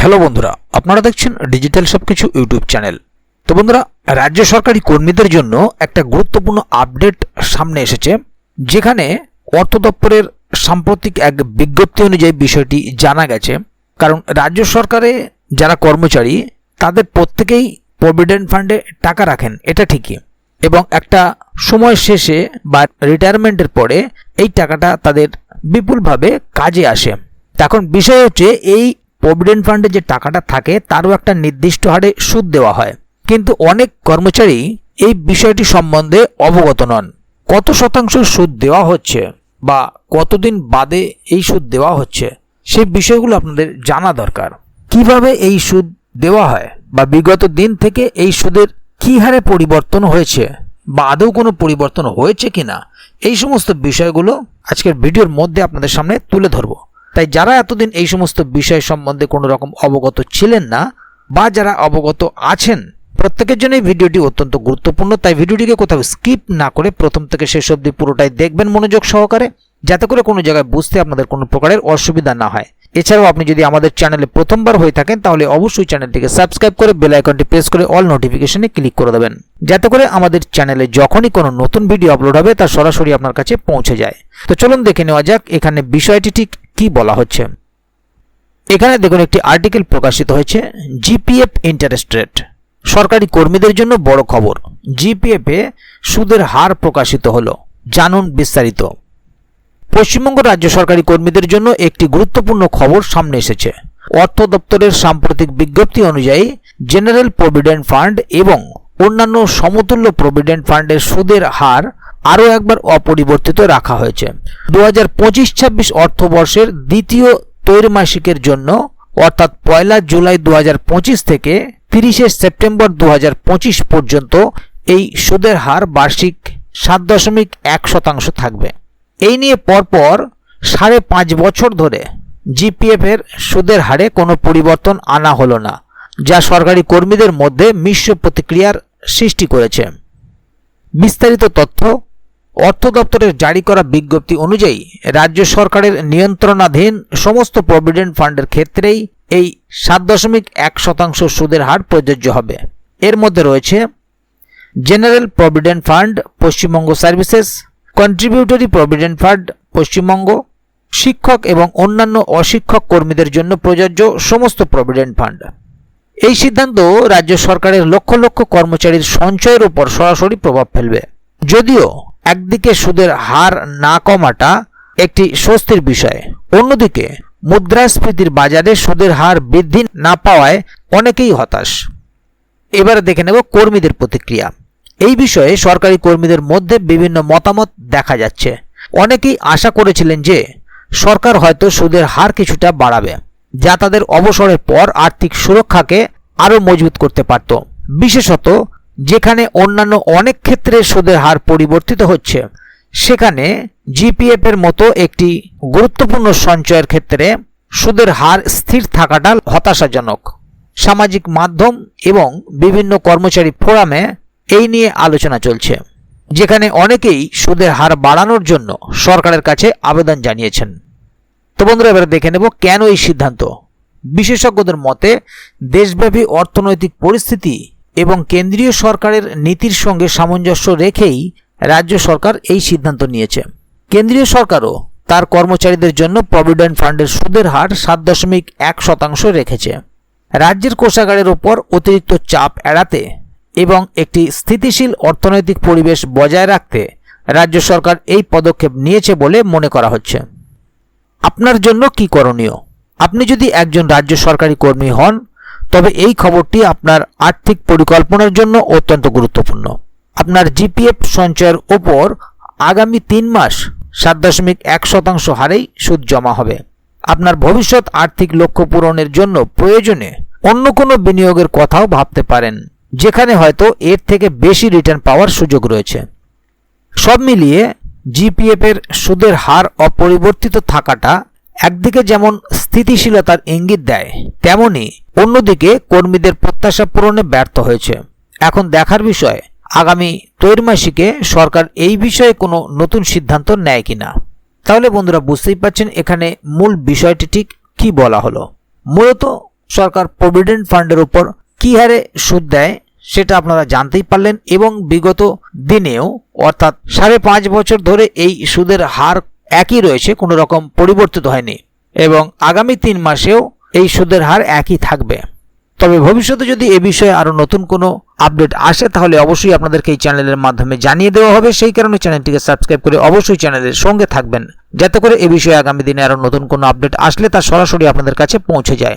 Hello বন্ধুরা, আপনারা দেখছেন ডিজিটাল সবকিছু ইউটিউব চ্যানেল। তো বন্ধুরা, রাজ্য সরকারি কর্মীদের জন্য একটা গুরুত্বপূর্ণ আপডেট সামনে এসেছে, যেখানে অর্থ দপ্তরের সাম্প্রতিক এক বিজ্ঞপ্তি অনুযায়ী বিষয়টি জানা গেছে। কারণ রাজ্য সরকারে যারা কর্মচারী, তাদের প্রত্যেকেই প্রভিডেন্ট ফান্ডে টাকা রাখেন, এটা ঠিকই। এবং একটা সময় শেষে বা রিটায়ারমেন্টের পরে এই টাকাটা তাদের বিপুলভাবে কাজে আসে। এখন বিষয় হচ্ছে, এই প্রভিডেন্ট ফান্ডে যে টাকাটা থাকে, তারও একটা নির্দিষ্ট হারে সুদ দেওয়া হয়। কিন্তু অনেক কর্মচারী এই বিষয়টি সম্বন্ধে অবগত নন। কত শতাংশ সুদ দেওয়া হচ্ছে বা কতদিন বাদে এই সুদ দেওয়া হচ্ছে সেই বিষয়গুলো আপনাদের জানা দরকার। কীভাবে এই সুদ দেওয়া হয় বা বিগত দিন থেকে এই সুদের কী হারে পরিবর্তন হয়েছে বা আদৌ কোনো পরিবর্তন হয়েছে কিনা, এই সমস্ত বিষয়গুলো আজকের ভিডিওর মধ্যে আপনাদের সামনে তুলে ধরবো। তাই যারা এতদিন এই সমস্ত বিষয় সম্বন্ধে কোনো রকম অবগত ছিলেন না বা যারা অবগত আছেন, প্রত্যেকের জন্য এই ভিডিওটি অত্যন্ত গুরুত্বপূর্ণ। তাই ভিডিওটিকে কোথাও স্কিপ না করে প্রথম থেকে শেষ অবধি পুরোটাই দেখবেন মনোযোগ সহকারে, যাতে করে কোনো জায়গায় বুঝতে আপনাদের কোনো প্রকারের অসুবিধা না হয়। এছাড়াও আপনি যদি আমাদের চ্যানেলে প্রথমবার হয়ে থাকেন, তাহলে অবশ্যই চ্যানেলটিকে সাবস্ক্রাইব করে বেল আইকনটি প্রেস করে অল নোটিফিকেশনে ক্লিক করে দেবেন। যাতে করে আমাদের চ্যানেলে যখনই কোনো নতুন ভিডিও আপলোড হবে, তা সরাসরি আপনার কাছে পৌঁছে যায়। তো চলুন দেখে নেওয়া যাক, এখানে বিষয়টি ঠিক কি বলা হচ্ছে? এখানে দেখুন, একটি আর্টিকেল প্রকাশিত হয়েছে জিপিএফ ইন্টারেস্ট রেট সরকারি কর্মীদের জন্য বড় খবর জিপিএফ সুদের হার প্রকাশিত হলো। জানুন বিস্তারিত। পশ্চিমবঙ্গ রাজ্য সরকারি কর্মীদের জন্য একটি গুরুত্বপূর্ণ খবর সামনে এসেছে। অর্থ দপ্তরের সাম্প্রতিক বিজ্ঞপ্তি অনুযায়ী জেনারেল প্রভিডেন্ট ফান্ড এবং অন্যান্য সমতুল্য প্রভিডেন্ট ফান্ডের সুদের হার আরও একবার অপরিবর্তিত রাখা হয়েছে। দু হাজার পঁচিশ ছাব্বিশ অর্থবর্ষের দ্বিতীয় ত্রৈমাসিকের জন্য, অর্থাৎ পয়লা জুলাই দু হাজার পঁচিশ থেকে তিরিশে সেপ্টেম্বর দু হাজার পঁচিশ পর্যন্ত এই সুদের হার বার্ষিক সাত দশমিক এক শতাংশ থাকবে। এই নিয়ে পরপর সাড়ে পাঁচ বছর ধরে জিপিএফ এর সুদের হারে কোনো পরিবর্তন আনা হলো না, যা সরকারি কর্মীদের মধ্যে মিশ্র প্রতিক্রিয়ার সৃষ্টি করেছে। বিস্তারিত তথ্য অর্থ দপ্তরের জারি করা বিজ্ঞপ্তি অনুযায়ী রাজ্য সরকারের নিয়ন্ত্রণাধীন সমস্ত প্রভিডেন্ট ফান্ডের ক্ষেত্রেই এই সাত দশমিক এক শতাংশ সুদের হার প্রযোজ্য হবে। এর মধ্যে রয়েছে general provident fund, Paschimbanga services, contributory provident fund, Paschimbanga, শিক্ষক এবং অন্যান্য অশিক্ষক কর্মীদের জন্য প্রযোজ্য সমস্ত প্রভিডেন্ট ফান্ড। এই সিদ্ধান্ত রাজ্য সরকারের লক্ষ লক্ষ কর্মচারীর সঞ্চয়ের উপর সরাসরি প্রভাব ফেলবে। যদিও একদিকে সুদের হার না কমাটা একটি স্বস্তির বিষয়, অন্যদিকে মুদ্রাস্ফীতির বাজারে সুদের হার বৃদ্ধি না পাওয়ায় অনেকেই হতাশ। এবারে দেখে নেব কর্মীদের প্রতিক্রিয়া। এই বিষয়ে সরকারি কর্মীদের মধ্যে বিভিন্ন মতামত দেখা যাচ্ছে। অনেকেই আশা করেছিলেন যে সরকার হয়তো সুদের হার কিছুটা বাড়াবে, যা তাদের অবসরের পর আর্থিক সুরক্ষাকে আরও মজবুত করতে পারত। বিশেষত যেখানে অন্যান্য অনেক ক্ষেত্রে সুদের হার পরিবর্তিত হচ্ছে। সেখানে জিপিএফ এর মতো একটি গুরুত্বপূর্ণ সঞ্চয়ের ক্ষেত্রে সুদের হার স্থির থাকাটা হতাশাজনক। সামাজিক মাধ্যম এবং বিভিন্ন কর্মচারী ফোরামে এই নিয়ে আলোচনা চলছে, যেখানে অনেকেই সুদের হার বাড়ানোর জন্য সরকারের কাছে আবেদন জানিয়েছেন। তো বন্ধুরা, এবারে দেখে নেব কেন এই সিদ্ধান্ত। বিশেষজ্ঞদের মতে, দেশব্যাপী অর্থনৈতিক পরিস্থিতি এবং কেন্দ্রীয় সরকারের নীতির সঙ্গে সামঞ্জস্য রেখেই রাজ্য সরকার এই সিদ্ধান্ত নিয়েছে। কেন্দ্রীয় সরকারও তার কর্মচারীদের জন্য প্রভিডেন্ট ফান্ডের সুদের হার সাত দশমিক এক শতাংশ রেখেছে। রাজ্যের কোষাগারের ওপর অতিরিক্ত চাপ এড়াতে এবং একটি স্থিতিশীল অর্থনৈতিক পরিবেশ বজায় রাখতে রাজ্য সরকার এই পদক্ষেপ নিয়েছে বলে মনে করা হচ্ছে। আপনার জন্য কি করণীয়? আপনি যদি একজন রাজ্য সরকারি কর্মী হন তবে এই খবরটি আপনার আর্থিক পরিকল্পনার জন্য অত্যন্ত গুরুত্বপূর্ণ। আপনার জিপিএফ সঞ্চয়ের ওপর আগামী তিন মাস সাত দশমিক এক শতাংশ হারেই সুদ জমা হবে। আপনার ভবিষ্যৎ আর্থিক লক্ষ্য পূরণের জন্য প্রয়োজনে অন্য কোনো বিনিয়োগের কথাও ভাবতে পারেন, যেখানে হয়তো এর থেকে বেশি রিটার্ন পাওয়ার সুযোগ রয়েছে। সব মিলিয়ে জিপিএফ এর সুদের হার অপরিবর্তিত থাকাটা একদিকে যেমন স্থিতিশীলতার ইঙ্গিত দেয়, তেমনি অন্যদিকে কর্মীদের প্রত্যাশা পূরণে ব্যর্থ হয়েছে। এখন দেখার বিষয়, আগামী ত্রৈমাসিকে সরকার এই বিষয়ে কোনো নতুন সিদ্ধান্ত নেয় কিনা। তাহলে বন্ধুরা বুঝতেই পারছেন এখানে মূল বিষয়টি ঠিক কি বলা হলো। মূলত সরকার প্রভিডেন্ট ফান্ডের উপর কী হারে সুদ দেয় সেটা আপনারা জানতেই পারলেন এবং বিগত দিনেও, অর্থাৎ সাড়ে পাঁচ বছর ধরে এই সুদের হার একই রয়েছে, কোনো রকম পরিবর্তিত হয়নি এবং আগামী তিন মাসেও এই সুদের হার একই থাকবে। তবে ভবিষ্যতে যদি এ বিষয়ে আরও নতুন কোনো আপডেট আসে, তাহলে অবশ্যই আপনাদেরকে এই চ্যানেলের মাধ্যমে জানিয়ে দেওয়া হবে। সেই কারণে চ্যানেলটিকে সাবস্ক্রাইব করে অবশ্যই চ্যানেলের সঙ্গে থাকবেন, যাতে করে এ বিষয়ে আগামী দিনে আরও নতুন কোনো আপডেট আসলে তা সরাসরি আপনাদের কাছে পৌঁছে যায়।